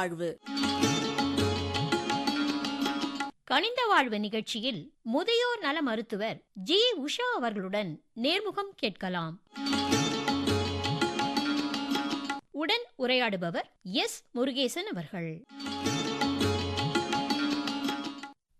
வாழ்வு. கனிந்த வாழ்வு நிகழ்ச்சியில் முதியோர் நல மருத்துவர் ஜி. உஷா அவர்களுடன் நேர்முகம் கேட்கலாம். உடன் உரையாடுபவர் எஸ். முருகேசன் அவர்கள்.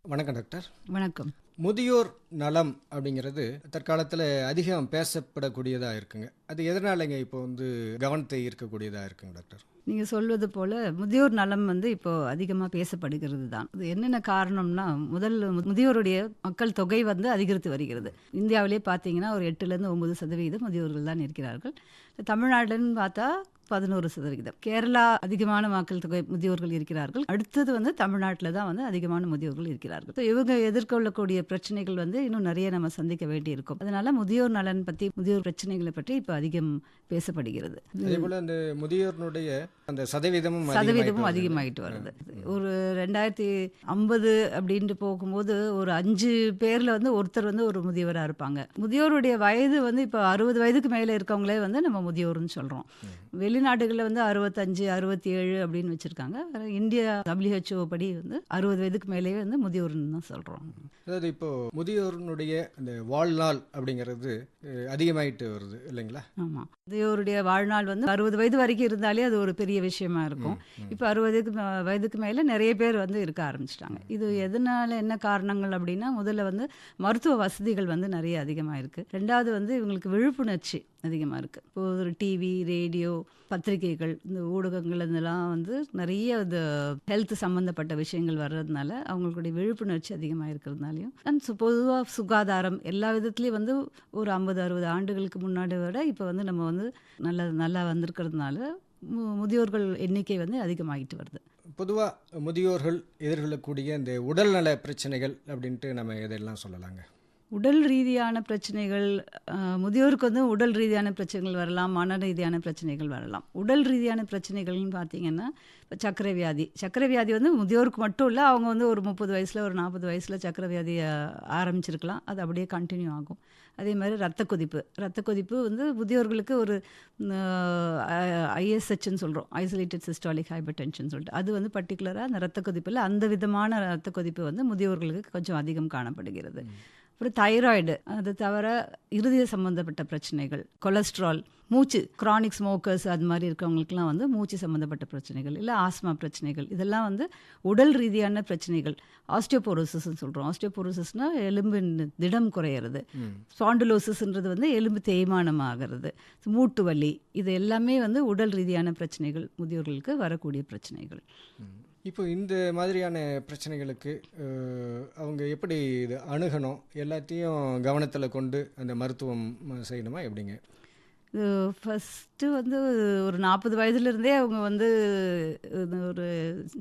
வணக்கம் டாக்டர். வணக்கம். முதியோர் நலம் அப்படிங்கிறது தற்காலத்தில் அதிகம் பேசப்படக்கூடியதாக இருக்குங்க. அது எதனாலங்க இப்போ வந்து கவனத்தை ஈர்க்கக்கூடியதாக இருக்குங்க டாக்டர்? நீங்கள் சொல்வது போல் முதியோர் நலம் வந்து இப்போது அதிகமாக பேசப்படுகிறது தான் இது என்னென்ன காரணம்னா முதல் முதியோருடைய மக்கள் தொகை வந்து அதிகரித்து வருகிறது. இந்தியாவிலே பார்த்தீங்கன்னா ஒரு எட்டுலேருந்து ஒம்பது சதவீதம் முதியோர்கள் தான் இருக்கிறார்கள். தமிழ்நாடுன்னு பார்த்தா பதினோரு சதவிகிதம். கேரளா அதிகமான மக்கள் தொகை முதியோர்கள் இருக்கிறார்கள். அடுத்தது வந்து தமிழ்நாட்டில் தான் வந்து அதிகமான முதியோர்கள் இருக்கிறார்கள். இவங்க எதிர்கொள்ளக்கூடிய பிரச்சனைகள் வந்து இன்னும் நிறைய நம்ம சந்திக்க வேண்டியிருக்கும். அதனால முதியோர் நலன் பற்றி முதியோர் பிரச்சனைகளை பற்றி இப்போ அதிகம் பேசப்படுகிறது. அந்த முதியோர்னுடைய அந்த சதவீதமும் சதவீதமும் அதிகமாகிட்டு வருது. ஒரு ரெண்டாயிரத்தி ஐம்பது அப்படின்ட்டு போகும்போது ஒரு அஞ்சு பேர்ல வந்து ஒருத்தர் வந்து ஒரு முதியவராக இருப்பாங்க. முதியோருடைய வயது வந்து இப்போ அறுபது வயதுக்கு மேலே இருக்கவங்களே வந்து நம்ம முதியோர்னு சொல்கிறோம் வெளிநாடுகளில் வந்து அறுபத்தஞ்சு அறுபத்தி ஏழு அப்படின்னு வச்சுருக்காங்க. இந்தியா WHO படி வந்து அறுபது வயதுக்கு மேலேயே வந்து முதியோர்னு தான் சொல்கிறோம் அதாவது இப்போ முதியோர்னுடைய அந்த வாழ்நாள் அப்படிங்கிறது அதிகமாயிட்டு வருது இல்லைங்களா? ஆமாம் முதியோருடைய வாழ்நாள் வந்து அறுபது வயது வரைக்கும் இருந்தாலே அது ஒரு பெரிய விஷயமா இருக்கும். இப்போ அறுபதுக்கு வயதுக்கு மேலே நிறைய பேர் வந்து இருக்க ஆரம்பிச்சிட்டாங்க. இது எதனால என்ன காரணங்கள் அப்படின்னா முதல்ல வந்து மருத்துவ வசதிகள் வந்து நிறைய அதிகமாக இருக்குது ரெண்டாவது வந்து இவங்களுக்கு விழிப்புணர்ச்சி அதிகமாக இருக்குது இப்போ ஒரு டிவி ரேடியோ பத்திரிகைகள் இந்த ஊடகங்கள் இதெல்லாம் வந்து நிறைய இந்த ஹெல்த் சம்மந்தப்பட்ட விஷயங்கள் வர்றதுனால அவங்களுடைய விழிப்புணர்ச்சி அதிகமாக இருக்கிறதுனாலையும் அண்ட் பொதுவாக சுகாதாரம் எல்லா விதத்துலேயும் வந்து ஒரு ஐம்பது அறுபது ஆண்டுகளுக்கு முன்னாடி விட இப்போ வந்து நம்ம வந்து நல்ல நல்லா வந்திருக்கிறதுனால மு- முதியோர்கள் எண்ணிக்கை வந்து அதிகமாகிட்டு வருது. பொதுவாக முதியோர்கள் எதிர்கொள்ளக்கூடிய இந்த உடல்நல பிரச்சனைகள் அப்படின்ட்டு நம்ம இதெல்லாம் சொல்லலாங்க? உடல் ரீதியான பிரச்சனைகள் முதியோருக்கு வந்து உடல் ரீதியான பிரச்சனைகள் வரலாம் மன ரீதியான பிரச்சனைகள் வரலாம். உடல் ரீதியான பிரச்சனைகள்னு பார்த்தீங்கன்னா இப்போ சக்கரை வியாதி சக்கரை வியாதி வந்து முதியோருக்கு மட்டும் இல்லை அவங்க வந்து ஒரு முப்பது வயசில் ஒரு நாற்பது வயசில் சக்கரை வியாதி ஆரம்பிச்சிருக்கலாம். அது அப்படியே கண்டினியூ ஆகும். அதே மாதிரி ரத்த கொதிப்பு. ரத்த கொதிப்பு வந்து முதியோர்களுக்கு ஒரு ஐஎஸ்ஹெச்னு சொல்கிறோம் ஐசோலேட்டட் சிஸ்டாலிக் ஹைப்பர் டென்ஷன் சொல்லிட்டு. அது வந்து பர்டிகுலராக அந்த ரத்த கொதிப்பில் அந்த விதமான ரத்த கொதிப்பு வந்து முதியோர்களுக்கு கொஞ்சம் அதிகம் காணப்படுகிறது. அப்புறம் தைராய்டு. அது தவிர இருதய சம்மந்தப்பட்ட பிரச்சனைகள் கொலஸ்ட்ரால் மூச்சு கிரானிக் ஸ்மோக்கர்ஸ் அது மாதிரி இருக்கவங்களுக்குலாம் வந்து மூச்சு சம்மந்தப்பட்ட பிரச்சனைகள் இல்லை ஆஸ்மா பிரச்சனைகள். இதெல்லாம் வந்து உடல் ரீதியான பிரச்சனைகள். ஆஸ்டியோபோரோசிஸ்ன்னு சொல்கிறோம் ஆஸ்டியோபோரோசிஸ்னால் எலும்பின் திடம் குறையிறது. ஸ்பாண்டுலோசிஸ்ன்றது வந்து எலும்பு தேய்மானம் ஆகிறது மூட்டு வலி இது எல்லாமே வந்து உடல் ரீதியான பிரச்சனைகள் முதியோர்களுக்கு வரக்கூடிய பிரச்சனைகள். இப்போ இந்த மாதிரியான பிரச்சனைகளுக்கு அவங்க எப்படி இது அணுகணும்? எல்லாத்தையும் கவனத்தில் கொண்டு அந்த மருத்துவம் செய்யணுமா எப்படிங்க? ஃபஸ்ட்டு வந்து ஒரு நாற்பது வயதுலேருந்தே அவங்க வந்து ஒரு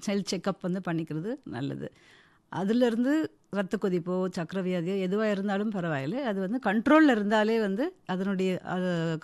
செல் செக்கப் வந்து பண்ணிக்கிறது நல்லது. அதுலேருந்து ரத்த கொதிப்போ சக்கரை வியாதியோ எதுவாக இருந்தாலும் பரவாயில்ல. அது வந்து கண்ட்ரோலில் இருந்தாலே வந்து அதனுடைய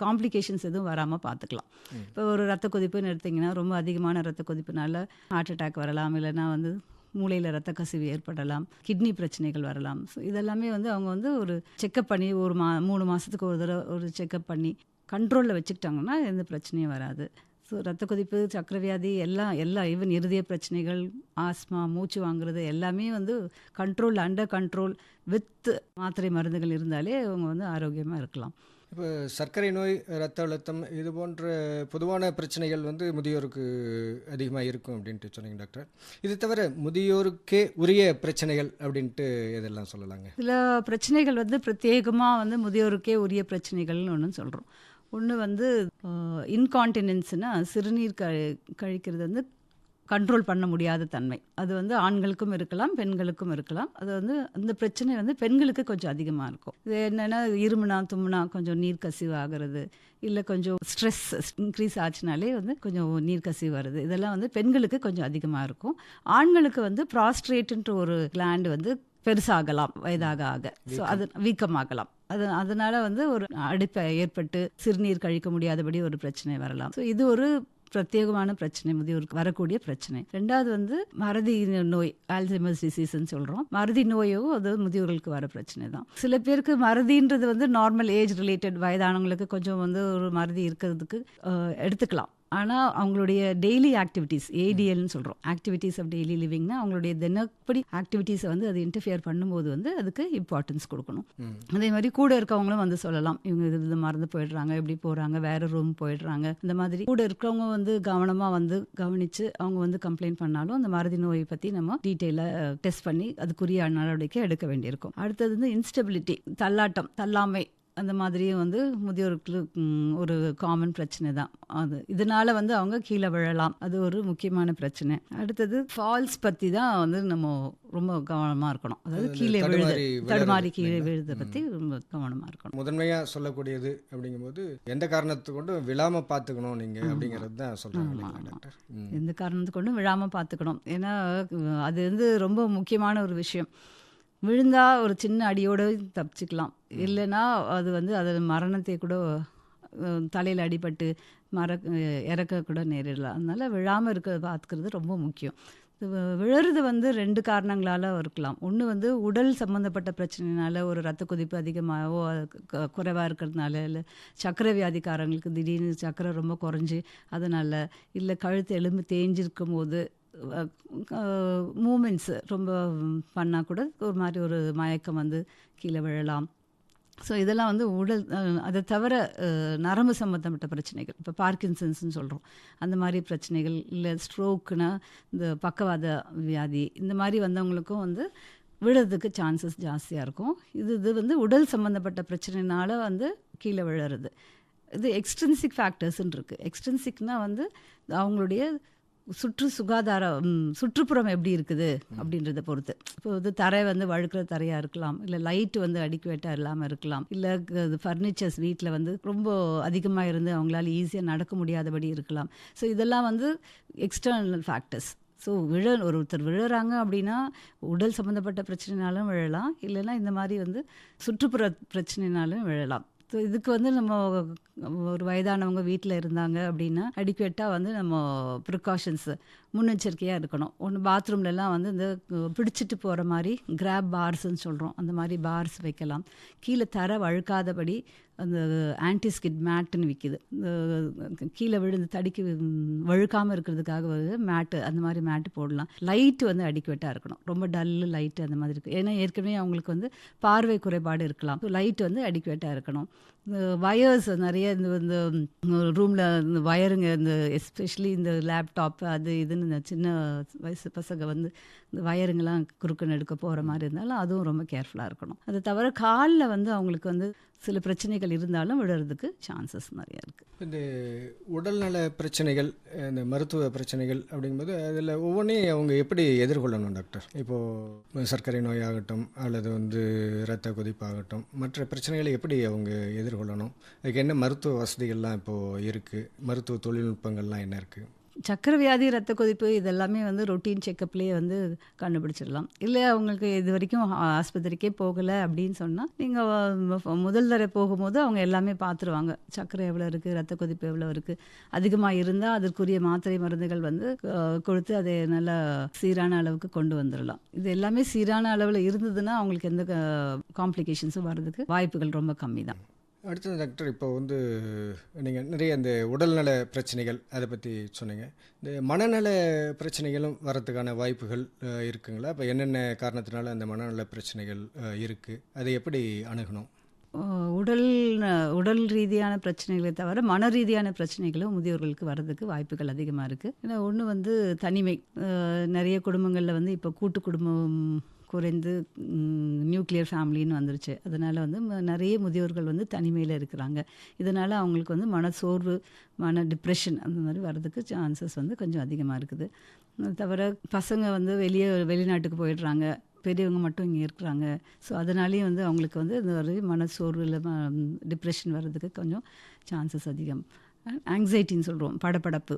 காம்ப்ளிகேஷன்ஸ் எதுவும் வராமல் பார்த்துக்கலாம் இப்போ ஒரு ரத்த கொதிப்புன்னு எடுத்திங்கன்னா ரொம்ப அதிகமான ரத்த கொதிப்புனால ஹார்ட் அட்டாக் வரலாம் இல்லைன்னா வந்து மூளையில் ரத்த கசிவு ஏற்படலாம் கிட்னி பிரச்சனைகள் வரலாம். ஸோ இதெல்லாமே வந்து அவங்க வந்து ஒரு செக்கப் பண்ணி ஒரு மா மூணு மாதத்துக்கு ஒரு தடவை ஒரு செக்கப் பண்ணி கண்ட்ரோலில் வச்சுக்கிட்டாங்கன்னா எந்த பிரச்சனையும் வராது. ஸோ ரத்த கொதிப்பு சக்கரை வியாதி எல்லாம் எல்லாம் ஈவன் இருதய பிரச்சனைகள் ஆஸ்மா மூச்சு வாங்குறது எல்லாமே வந்து கண்ட்ரோல் அண்டர் கண்ட்ரோல் வித் மாத்திரை மருந்துகள் இருந்தாலே அவங்க வந்து ஆரோக்கியமாக இருக்கலாம். இப்போ சர்க்கரை நோய் ரத்த அழுத்தம் இது போன்ற பொதுவான பிரச்சனைகள் வந்து முதியோருக்கு அதிகமாக இருக்கும் அப்படின்ட்டு சொன்னீங்க டாக்டர். இது தவிர முதியோருக்கே உரிய பிரச்சனைகள் அப்படின்ட்டு எதெல்லாம் சொல்லலாங்க? சில பிரச்சனைகள் வந்து பிரத்யேகமாக வந்து முதியோருக்கே உரிய பிரச்சனைகள்னு ஒன்று சொல்கிறோம் ஒன்று வந்து இன்கான்டினென்ஸ்னா சிறுநீர் கழி கழிக்கிறது வந்து கண்ட்ரோல் பண்ண முடியாத தன்மை. அது வந்து ஆண்களுக்கும் இருக்கலாம் பெண்களுக்கும் இருக்கலாம். அது வந்து அந்த பிரச்சனை வந்து பெண்களுக்கு கொஞ்சம் அதிகமாக இருக்கும். இது என்னென்னா இருமுனா தும்முனா கொஞ்சம் நீர் கசிவு ஆகிறது இல்லை கொஞ்சம் ஸ்ட்ரெஸ் இன்க்ரீஸ் ஆச்சுனாலே வந்து கொஞ்சம் நீர் கசிவு வருது. இதெல்லாம் வந்து பெண்களுக்கு கொஞ்சம் அதிகமாக இருக்கும். ஆண்களுக்கு வந்து ப்ராஸ்ட்ரேட்டுன்ற ஒரு கிளாண்ட் வந்து பெருசாகலாம் வயதாக ஆக. ஸோ அது வீக்கமாகலாம். அது அதனால வந்து ஒரு அடைப்பை ஏற்பட்டு சிறுநீர் கழிக்க முடியாதபடி ஒரு பிரச்சனை வரலாம். ஸோ இது ஒரு பிரத்யேகமான பிரச்சனை முதியோருக்கு வரக்கூடிய பிரச்சனை. ரெண்டாவது வந்து மறதி நோய் ஆல்சைமர்ஸ் டிசீஸ்ன்னு சொல்கிறோம் மறதி நோயும் அது முதியோர்களுக்கு வர பிரச்சனை தான். சில பேருக்கு மறதின்றது வந்து நார்மல் ஏஜ் ரிலேட்டட் வயதானவங்களுக்கு கொஞ்சம் வந்து ஒரு மறதி இருக்கிறதுக்கு எடுத்துக்கலாம். ஆனால் அவங்களுடைய டெய்லி ஆக்டிவிட்டீஸ் ஏடிஎல்னு சொல்கிறோம் ஆக்டிவிட்டீஸ் ஆஃப் டெய்லி லிவிங்னா அவங்களுடைய தினப்படி ஆக்டிவிட்டீஸை வந்து அது இன்டர்ஃபியர் பண்ணும்போது வந்து அதுக்கு இம்பார்ட்டன்ஸ் கொடுக்கணும். அதே மாதிரி கூட இருக்கவங்களும் வந்து சொல்லலாம். இவங்க இது இது மறந்து போயிடுறாங்க இப்படி போகிறாங்க வேற ரூம் போயிடுறாங்க. இந்த மாதிரி கூட இருக்கிறவங்க வந்து கவனமாக வந்து கவனித்து அவங்க வந்து கம்ப்ளைண்ட் பண்ணாலும் அந்த மறதி நோயை பற்றி நம்ம டீட்டெயிலாக டெஸ்ட் பண்ணி அதுக்குரிய நடவடிக்கை எடுக்க வேண்டியிருக்கும். அடுத்தது வந்து இன்ஸ்டபிலிட்டி தள்ளாட்டம் தள்ளாமை அந்த மாதிரியும் வந்து முதியோருக்கு ம், ஒரு காமன் பிரச்சனை தான். அது இதனால வந்து அவங்க கீழே விழலாம். அது ஒரு முக்கியமான பிரச்சனை. அடுத்தது ஃபால்ஸ் பற்றி தான் வந்து நம்ம ரொம்ப கவனமாக இருக்கணும். அதாவது அது கீழே விழுது தடுமாறி கீழே? விழுதை பற்றி ரொம்ப கவனமாக இருக்கணும். முதன்மையா சொல்லக்கூடியது அப்படிங்கும்போது எந்த காரணத்தை கொண்டு விழாம பார்த்துக்கணும் நீங்க அப்படிங்கிறது தான் ம். எந்த காரணத்து கொண்டும் விழாமல் பார்த்துக்கணும். ஏன்னா அது வந்து ரொம்ப முக்கியமான ஒரு விஷயம். விழுந்தா ஒரு சின்ன அடியோட தப்பிச்சுக்கலாம். இல்லைன்னா அது வந்து அது மரணத்தை கூட தலையில் அடிபட்டு அஹ், இறக்க கூட நேரிடலாம். அதனால விழாமல் இருக்க பார்த்துக்கிறது ரொம்ப முக்கியம். விழறது வந்து ரெண்டு காரணங்களால இருக்கலாம். ஒன்று வந்து உடல் சம்மந்தப்பட்ட பிரச்சனைனால ஒரு ரத்த கொதிப்பு அதிகமாகவோ குறைவாக இருக்கிறதுனால இல்லை சக்கரை வியாதிக்காரங்களுக்கு திடீர்னு சக்கரை ரொம்ப குறைஞ்சி அதனால் இல்லை கழுத்து எலும்பு தேஞ்சிருக்கும் போது மூமெண்ட்ஸு ரொம்ப பண்ணால் கூட ஒரு மாதிரி ஒரு மயக்கம் வந்து கீழே விழலாம். ஸோ இதெல்லாம் வந்து உடல் அதை தவிர நரம்பு சம்மந்தப்பட்ட பிரச்சனைகள் இப்போ பார்க்கின்சன்ஸ்னு சொல்கிறோம் அந்த மாதிரி பிரச்சனைகள் இல்லை ஸ்ட்ரோக்குனா இந்த பக்கவாத வியாதி இந்த மாதிரி வந்தவங்களுக்கும் வந்து விழுறதுக்கு சான்சஸ் ஜாஸ்தியாக இருக்கும். இது இது வந்து உடல் சம்மந்தப்பட்ட பிரச்சனைனால வந்து கீழே விழுறது. இது எக்ஸ்டென்சிக் ஃபேக்டர்ஸ்ன்னு இருக்குது எக்ஸ்டென்சிக்னால் வந்து அவங்களுடைய சுற்று சுகாதாரம் சுற்றுப்புறம் எப்படி இருக்குது அப்படின்றத பொறுத்து. இப்போ வந்து தரை வந்து வழுக்கிற தரையாக இருக்கலாம் இல்லை லைட் வந்து அடிக்குவேட்டாக இல்லாமல் இருக்கலாம் இல்லை ஃபர்னிச்சர்ஸ் வீட்டில் வந்து ரொம்ப அதிகமாக இருந்து அவங்களால ஈஸியாக நடக்க முடியாதபடி இருக்கலாம். ஸோ இதெல்லாம் வந்து எக்ஸ்டர்னல் ஃபேக்டர்ஸ் ஸோ விழ ஒருத்தர் விழுறாங்க அப்படின்னா உடல் சம்மந்தப்பட்ட பிரச்சனைனாலும் விழலாம் இல்லைன்னா இந்த மாதிரி வந்து சுற்றுப்புற பிரச்சனைனாலும் விழலாம். இதுக்கு வந்து நம்ம ஒரு வயதானவங்க வீட்டில் இருந்தாங்க அப்படின்னா அடிக்கட்டாக வந்து நம்ம ப்ரிகாஷன்ஸு முன்னெச்சரிக்கையாக இருக்கணும். ஒன்று பாத்ரூம்லலாம் வந்து இந்த பிடிச்சிட்டு போகிற மாதிரி கிராப் பார்ஸ்ன்னு சொல்கிறோம் அந்த மாதிரி பார்ஸ் வைக்கலாம். கீழே தர வழுக்காதபடி அந்த ஆன்டிஸ்கிட் மேட்டுன்னு விற்கிது இந்த கீழே விழுந்து தடிக்கு வழுக்காமல் இருக்கிறதுக்காக ஒரு மேட்டு அந்த மாதிரி மேட்டு போடலாம். லைட்டு வந்து அடிக்குவெட்டாக இருக்கணும். ரொம்ப டல்லு லைட்டு அந்த மாதிரி இருக்குது ஏன்னா ஏற்கனவே அவங்களுக்கு வந்து பார்வை குறைபாடு இருக்கலாம். லைட் வந்து அடிக்குவெட்டாக இருக்கணும். இந்த வயர்ஸ் நிறைய இந்த இந்த ரூமில் இந்த வயருங்க இந்த எஸ்பெஷலி இந்த லேப்டாப் அது இதுன்னு இந்த சின்ன வயசு பசங்க வந்து இந்த வயருங்கெல்லாம் குறுக்கு எடுக்க போகிற மாதிரி இருந்தாலும் அதுவும் ரொம்ப கேர்ஃபுல்லாக இருக்கணும். அதை தவிர காலில் வந்து அவங்களுக்கு வந்து சில பிரச்சனைகள் இருந்தாலும் விழுறதுக்கு சான்சஸ் நிறையா இருக்குது இந்த உடல்நல பிரச்சனைகள் இந்த மருத்துவ பிரச்சனைகள் அப்படிங்கும்போது அதில் ஒவ்வொன்றையும் அவங்க எப்படி எதிர்கொள்ளணும் டாக்டர்? இப்போது சர்க்கரை நோயாகட்டும் அல்லது வந்து இரத்த கொதிப்பாகட்டும் மற்ற பிரச்சனைகளை எப்படி அவங்க எதிர்கொள்ளணும்? அதுக்கு என்ன மருத்துவ வசதிகள்லாம் இப்போது இருக்குது மருத்துவ தொழில்நுட்பங்கள்லாம் என்ன இருக்குது சக்கரை வியாதி ரத்த கொதிப்பு இதெல்லாமே வந்து ரொட்டீன் செக்கப்லேயே வந்து கண்டுபிடிச்சிடலாம். இல்லை அவங்களுக்கு இது வரைக்கும் ஆஸ்பத்திரிக்கே போகலை அப்படின்னு சொன்னால் நீங்கள் முதல் தடவை போகும்போது அவங்க எல்லாமே பார்த்துருவாங்க சக்கரை எவ்வளோ இருக்குது ரத்த கொதிப்பு எவ்வளோ இருக்குது அதிகமாக இருந்தால் அதற்குரிய மாத்திரை மருந்துகள் வந்து கொடுத்து அதை நல்லா சீரான அளவுக்கு கொண்டு வந்துடலாம். இது எல்லாமே சீரான அளவில் இருந்ததுன்னா அவங்களுக்கு எந்த காம்ப்ளிகேஷன்ஸும் வர்றதுக்கு வாய்ப்புகள் ரொம்ப கம்மி தான் அடுத்தது டாக்டர் இப்போ வந்து நீங்கள் நிறைய இந்த உடல்நல பிரச்சனைகள் அதை பற்றி சொன்னீங்க. இந்த மனநல பிரச்சனைகளும் வரத்துக்கான வாய்ப்புகள் இருக்குங்களா? இப்போ என்னென்ன காரணத்தினால அந்த மனநல பிரச்சனைகள் இருக்குது அதை எப்படி அணுகணும்? உடல் ந- உடல் ரீதியான பிரச்சனைகளை தவிர மன ரீதியான பிரச்சனைகளும் முதியோர்களுக்கு வர்றதுக்கு வாய்ப்புகள் அதிகமாக இருக்குது ஏன்னா ஒன்று வந்து தனிமை. நிறைய குடும்பங்களில் வந்து இப்போ கூட்டு குடும்பம் குறைந்து நியூக்ளியர் ஃபேமிலின்னு வந்துருச்சு. அதனால் வந்து நிறைய முதியோர்கள் வந்து தனிமையில் இருக்கிறாங்க. இதனால் அவங்களுக்கு வந்து மன சோர்வு மன டிப்ரெஷன் அந்த மாதிரி வர்றதுக்கு சான்சஸ் வந்து கொஞ்சம் அதிகமாக இருக்குது. தவிர பசங்க வந்து வெளியே வெளிநாட்டுக்கு போயிடுறாங்க. பெரியவங்க மட்டும் இங்கே இருக்கிறாங்க. ஸோ அதனாலேயும் வந்து அவங்களுக்கு வந்து இந்த ஒரு மனசோர்வு இல்லை டிப்ரெஷன் வர்றதுக்கு கொஞ்சம் சான்சஸ் அதிகம். ஆங்ஸைட்டின்னு சொல்கிறோம் படப்படப்பு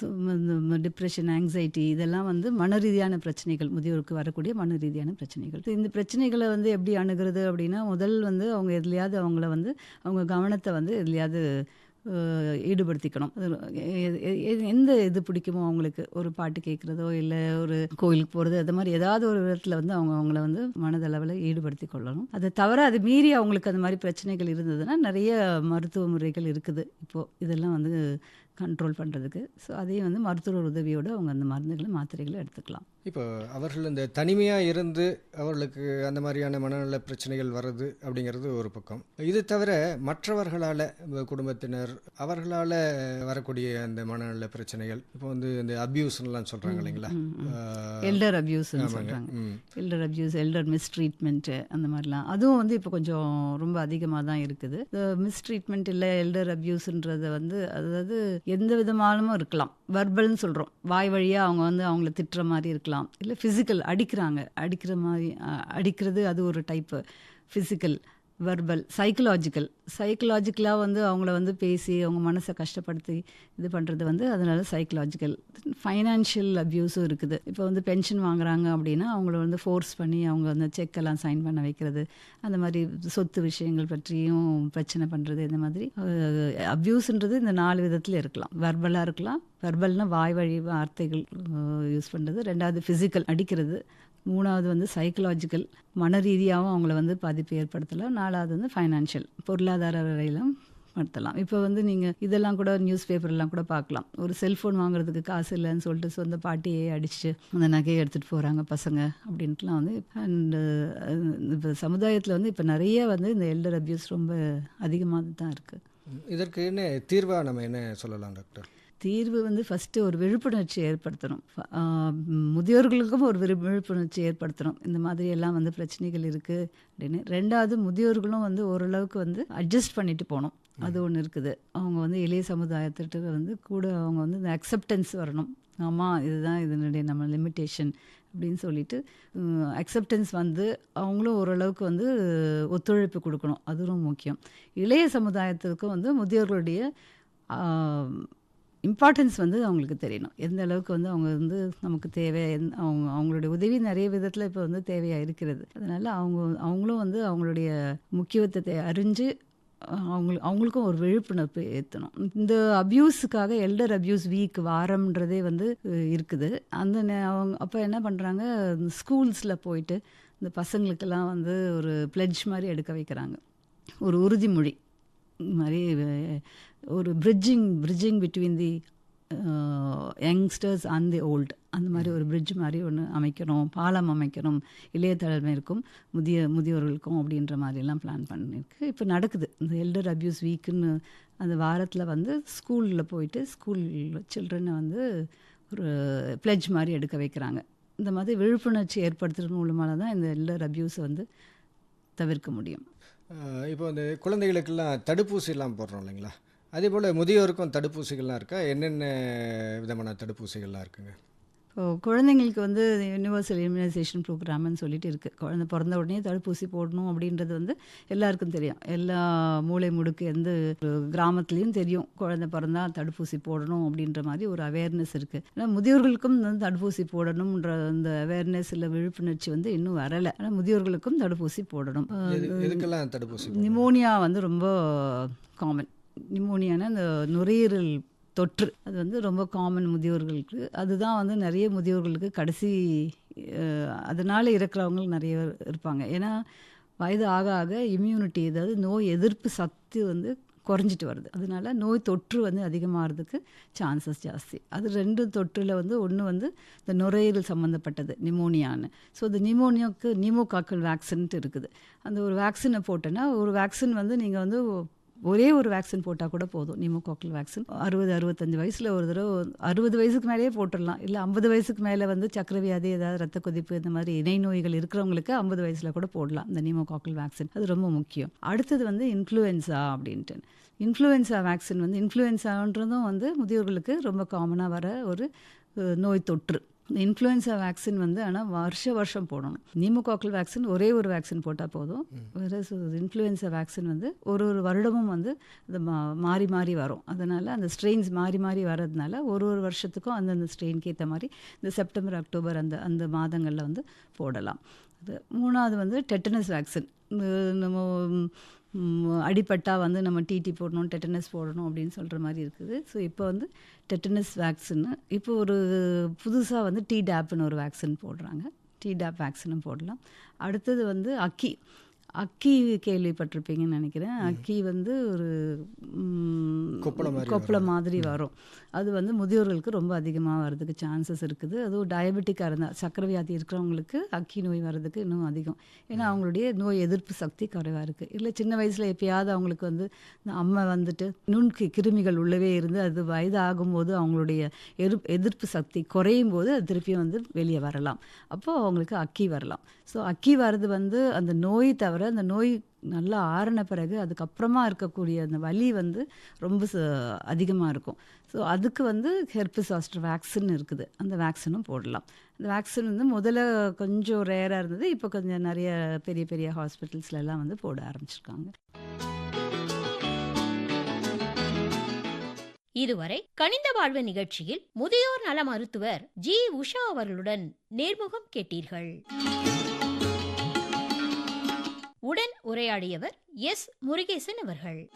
ஸோ இந்த டிப்ரெஷன் ஆங்ஸைட்டி இதெல்லாம் வந்து மன ரீதியான பிரச்சனைகள் முதியோருக்கு வரக்கூடிய மன ரீதியான பிரச்சனைகள். இந்த பிரச்சனைகளை வந்து எப்படி அணுகிறது அப்படின்னா முதல் வந்து அவங்க எதுலையாவது அவங்கள வந்து அவங்க கவனத்தை வந்து எதுலையாவது ஈடுபடுத்திக்கணும். எ- எந்த இது பிடிக்குமோ அவங்களுக்கு? ஒரு பாட்டு கேட்குறதோ இல்லை ஒரு கோயிலுக்கு போகிறது அது மாதிரி ஏதாவது ஒரு விதத்தில் வந்து அவங்க அவங்கள வந்து மனதளவில் ஈடுபடுத்தி கொள்ளணும். அதை தவிர அது மீறி அவங்களுக்கு அந்த மாதிரி பிரச்சனைகள் இருந்ததுன்னா நிறைய மருத்துவ முறைகள் இருக்குது. இப்போது இதெல்லாம் வந்து கண்ட்ரோல் பண்ணுறதுக்கு ஸோ அதையும் வந்து மருத்துவர் உதவியோடு அவங்க அந்த மருந்துகளை மாத்திரைகளை எடுத்துக்கலாம். இப்போ அவர்கள் இந்த தனிமையாக இருந்து அவர்களுக்கு அந்த மாதிரியான மனநல பிரச்சனைகள் வர்றது அப்படிங்கிறது ஒரு பக்கம். இது தவிர மற்றவர்களால் குடும்பத்தினர் அவர்களால் வரக்கூடிய அந்த மனநல பிரச்சனைகள் இப்போ வந்து இந்த அப்யூஸ்லாம் சொல்கிறாங்க இல்லைங்களா? எல்டர் ஆமாங்க. சொல்கிறாங்க. எல்டர் அப்யூஸ் எல்டர் மிஸ்ட்ரீட்மெண்ட்டு அந்த மாதிரிலாம். அதுவும் வந்து இப்போ கொஞ்சம் ரொம்ப அதிகமாக தான் இருக்குது மிஸ்ட்ரீட்மெண்ட் இல்லை எல்டர் அப்யூஸ்ன்றத வந்து அதாவது எந்த விதமானமும் இருக்கலாம். வர்பல்னு சொல்கிறோம் வாய் வழியாக அவங்க வந்து அவங்கள திட்டுற மாதிரி இருக்கலாம். இல்லை ஃபிசிக்கல் அடிக்கிறாங்க. அடிக்கிற மாதிரி அடிக்கிறது அது ஒரு டைப்பு ஃபிசிக்கல் வர்பல் சைக்கலாஜிக்கல் சைக்கலாஜிக்கலாக வந்து அவங்கள வந்து பேசி அவங்க மனசை கஷ்டப்படுத்தி இது பண்ணுறது வந்து அதனால சைக்கலாஜிக்கல் ஃபைனான்ஷியல் அப்யூஸும் இருக்குது. இப்போ வந்து பென்ஷன் வாங்குறாங்க அப்படின்னா அவங்கள வந்து ஃபோர்ஸ் பண்ணி அவங்க வந்து செக்கெல்லாம் சைன் பண்ண வைக்கிறது அந்த மாதிரி சொத்து விஷயங்கள் பற்றியும் பிரச்சனை பண்ணுறது இந்த மாதிரி. அப்யூஸ்ன்றது இந்த நாலு விதத்தில் இருக்கலாம். வர்பலாக இருக்கலாம். வெர்பல்னால் வாய் வழி வார்த்தைகள் யூஸ் பண்ணுறது ரெண்டாவது ஃபிசிக்கல் அடிக்கிறது. மூணாவது வந்து சைக்கலாஜிக்கல் மன ரீதியாகவும் அவங்கள வந்து பாதிப்பு ஏற்படுத்தலாம். நாலாவது வந்து ஃபைனான்ஷியல் பொருளாதார வரையிலும் படுத்தலாம் இப்போ வந்து நீங்கள் இதெல்லாம் கூட நியூஸ் பேப்பர்லாம் கூட பார்க்கலாம். ஒரு செல்ஃபோன் வாங்குறதுக்கு காசு இல்லைன்னு சொல்லிட்டு சொந்த பாட்டியே அடிச்சு அந்த நகையை எடுத்துகிட்டு போகிறாங்க பசங்க அப்படின்ட்டுலாம் வந்து அண்டு இப்போ சமுதாயத்தில் வந்து இப்போ நிறைய வந்து இந்த எல்டர் அப்யூஸ் ரொம்ப அதிகமாக தான் இருக்குது இதற்கு என்ன தீர்வாக நம்ம என்ன சொல்லலாம் டாக்டர் தீர்வு வந்து ஃபஸ்ட்டு ஒரு விழிப்புணர்ச்சி ஏற்படுத்தணும். முதியோர்களுக்கும் ஒரு விழி விழிப்புணர்ச்சி ஏற்படுத்தணும். இந்த மாதிரி எல்லாம் வந்து பிரச்சனைகள் இருக்குது அப்படின்னு. ரெண்டாவது முதியோர்களும் வந்து ஓரளவுக்கு வந்து அட்ஜஸ்ட் பண்ணிட்டு போகணும். அது ஒன்று இருக்குது. அவங்க வந்து இளைய சமுதாயத்திட்ட வந்து கூட அவங்க வந்து இந்த அக்செப்டன்ஸ் வரணும். ஆமாம் இதுதான் இதனுடைய நம்ம லிமிட்டேஷன் அப்படின்னு சொல்லிட்டு அக்செப்டன்ஸ் வந்து அவங்களும் ஓரளவுக்கு வந்து ஒத்துழைப்பு கொடுக்கணும். அதுவும் முக்கியம். இளைய சமுதாயத்திற்கும் வந்து முதியோர்களுடைய இம்பார்ட்டன்ஸ் வந்து அவங்களுக்கு தெரியணும். எந்த அளவுக்கு வந்து அவங்க வந்து நமக்கு தேவை அவங்க அவங்களுடைய உதவி நிறைய விதத்தில் இப்போ வந்து தேவையாக இருக்கிறது. அதனால் அவங்க அவங்களும் வந்து அவங்களுடைய முக்கியத்துவத்தை அறிஞ்சு அவங்களுக்கு அவங்களுக்கும் ஒரு விழிப்புணர்வு ஏற்றணும் இந்த அப்யூஸுக்காக எல்டர் அப்யூஸ் வீக் வாரம்ன்றதே வந்து இருக்குது. அந்த அவங்க அப்போ என்ன பண்ணுறாங்க ஸ்கூல்ஸில் போயிட்டு இந்த பசங்களுக்கெல்லாம் வந்து ஒரு பிளட்ஜ் மாதிரி எடுக்க வைக்கிறாங்க. ஒரு உறுதிமொழி மாதிரி ஒரு bridging bridging between the youngsters and the old அந்த மாதிரி ஒரு பிரிட்ஜ் மாதிரி ஒன்று அமைக்கணும் பாலம் அமைக்கணும் இளைய தலைமைக்கும் முதிய முதியோர்களுக்கும் அப்படின்ற மாதிரிலாம் பிளான் பண்ணியிருக்கு இப்போ நடக்குது. இந்த எல்டர் அப்யூஸ் வீக்குன்னு அந்த வாரத்தில் வந்து ஸ்கூலில் போயிட்டு ஸ்கூல் சில்ட்ரனை வந்து ஒரு பிளட்ஜ் மாதிரி எடுக்க வைக்கிறாங்க. இந்த மாதிரி விழிப்புணர்ச்சி ஏற்படுத்துறது மூலமாக தான் இந்த எல்டர் அப்யூஸை வந்து தவிர்க்க முடியும். இப்போ இந்த குழந்தைகளுக்கெல்லாம் தடுப்பூசிலாம் போடுறோம் இல்லைங்களா? அதே போல் முதியோருக்கும் தடுப்பூசிகள்லாம் இருக்கா? என்னென்ன விதமான தடுப்பூசிகள்லாம் இருக்குங்க? இப்போ குழந்தைங்களுக்கு வந்து யூனிவர்சல் இம்யூனைசேஷன் ப்ரோக்ராம்னு சொல்லிட்டு இருக்குது குழந்தை பிறந்த உடனே தடுப்பூசி போடணும் அப்படின்றது வந்து எல்லாருக்கும் தெரியும். எல்லா மூளை முடுக்கு எந்த கிராமத்துலேயும் தெரியும். குழந்தை பிறந்தா தடுப்பூசி போடணும் அப்படின்ற மாதிரி ஒரு அவேர்னஸ் இருக்குது ஆனால் முதியோர்களுக்கும் வந்து தடுப்பூசி போடணுன்ற அந்த அவேர்னஸ் இல்லை விழிப்புணர்ச்சி வந்து இன்னும் வரலை. ஆனால் முதியோர்களுக்கும் தடுப்பூசி போடணும். தடுப்பூசி போடணும்? நிமோனியா வந்து ரொம்ப காமன் நிமோனியான அந்த நுரையீரல் தொற்று. அது வந்து ரொம்ப காமன் முதியோர்களுக்கு. அதுதான் வந்து நிறைய முதியோர்களுக்கு கடைசி அதனால் இருக்கிறவங்க நிறைய இருப்பாங்க. ஏன்னா வயது ஆக ஆக இம்யூனிட்டி அதாவது நோய் எதிர்ப்பு சக்தி வந்து குறைஞ்சிட்டு வருது. அதனால நோய் தொற்று வந்து அதிகமாகிறதுக்கு சான்சஸ் ஜாஸ்தி. அது ரெண்டு தொற்றில் வந்து ஒன்று வந்து இந்த நுரையீரல் சம்மந்தப்பட்டது நிமோனியான்னு. ஸோ இந்த நிமோனியாவுக்கு நிமோகாக்கல் வேக்சின்ட்டு இருக்குது. அந்த ஒரு வேக்சினை போட்டோன்னா ஒரு வேக்சின் வந்து நீங்கள் வந்து ஒரே ஒரு வேக்சின் போட்டால் கூட போதும். நிமோகாக்கல் வேக்சின் அறுபது அறுபத்தஞ்சு வயசில் ஒரு தடவை அறுபது வயசுக்கு மேலேயே போட்டுடலாம். இல்லை ஐம்பது வயசுக்கு மேலே வந்து சக்கரவியாதி ஏதாவது ரத்த கொதிப்பு இந்த மாதிரி இணை நோய்கள் இருக்கிறவங்களுக்கு ஐம்பது வயசில் கூட போடலாம் இந்த நிமோகாக்கல் வேக்சின் அது ரொம்ப முக்கியம். அடுத்தது வந்து இன்ஃப்ளூயன்ஸா அப்படின்ட்டு. இன்ஃப்ளூயன்ஸா வேக்சின் வந்து இன்ஃப்ளூயன்ஸான்றதும் வந்து முதியோர்களுக்கு ரொம்ப காமனாக வர ஒரு நோய் தொற்று. இந்த இன்ஃப்ளூயன்ஸா வேக்சின் வந்து ஆனால் வருஷ வருஷம் போடணும். நிமோகாக்கல் வேக்சின் ஒரே ஒரு வேக்சின் போட்டால் போதும். வேறு இன்ஃப்ளூயன்ஸா வேக்சின் வந்து ஒரு ஒரு வருடமும் வந்து அது மா மாறி மாறி வரும். அதனால் அந்த ஸ்ட்ரெயின்ஸ் மாறி மாறி வர்றதுனால ஒரு ஒரு வருஷத்துக்கும் அந்தந்த ஸ்ட்ரெயின்க்கு ஏற்ற மாதிரி இந்த செப்டம்பர் அக்டோபர் அந்த அந்த மாதங்களில் வந்து போடலாம். அது மூணாவது வந்து டெட்டனஸ் வேக்சின் நம்ம அடிப்பட்டா வந்து நம்ம டிடி போடணும் டெட்டனஸ் போடணும் அப்படின்னு சொல்கிற மாதிரி இருக்குது. ஸோ இப்போ வந்து டெட்டனஸ் வேக்சின்னு இப்போ ஒரு புதுசாக வந்து டி டேப்னு ஒரு வேக்சின் போடுறாங்க. டி டேப் வேக்சினும் போடலாம். அடுத்தது வந்து அக்கி அக்கி கேள்விப்பட்டிருப்பீங்கன்னு நினைக்கிறேன். அக்கி வந்து ஒரு ம், கொப்பளம் மாதிரி வரும். அது வந்து முதியோர்களுக்கு ரொம்ப அதிகமாக வர்றதுக்கு சான்சஸ் இருக்குது. அதுவும் டயபெட்டிக்காக இருந்தால் சக்கரை வியாதி இருக்கிறவங்களுக்கு அக்கி நோய் வர்றதுக்கு இன்னும் அதிகம். ஏன்னா அவங்களுடைய நோய் எதிர்ப்பு சக்தி குறைவாக இருக்குது இல்லை சின்ன வயசில் எப்பயாவது அவங்களுக்கு வந்து அம்மை வந்துட்டு நுண்கி கிருமிகள் உள்ளவே இருந்து அது வயது ஆகும்போது அவங்களுடைய எதிர்ப்பு சக்தி குறையும் போது அது திருப்பியும் வந்து வெளியே வரலாம். அப்போது அவங்களுக்கு அக்கி வரலாம். ஸோ அக்கி வர்றது வந்து அந்த நோய் தவிர அந்த நோய் நல்லா ஆறின பிறகு அதுக்கப்புறமா இருக்கக்கூடிய அந்த வலி வந்து ரொம்ப அதிகமாக இருக்கும். ஸோ அதுக்கு வந்து ஹெர்பிஸ் ஆஸ்டர் வேக்சின் இருக்குது. அந்த வேக்சினும் போடலாம். அந்த வேக்சின் வந்து முதல்ல கொஞ்சம் ரேராக இருந்தது. இப்போ கொஞ்சம் நிறைய பெரிய பெரிய ஹாஸ்பிட்டல்ஸ்லலாம் வந்து போட ஆரம்பிச்சிருக்காங்க. இதுவரை கனிந்த வாழ்வு நிகழ்ச்சியில் முதியோர் நல மருத்துவர் ஜி உஷா அவர்களுடன் நேர்முகம் கேட்டீர்கள். உடன் உரையாடியவர் எஸ் முருகேசன் அவர்கள்.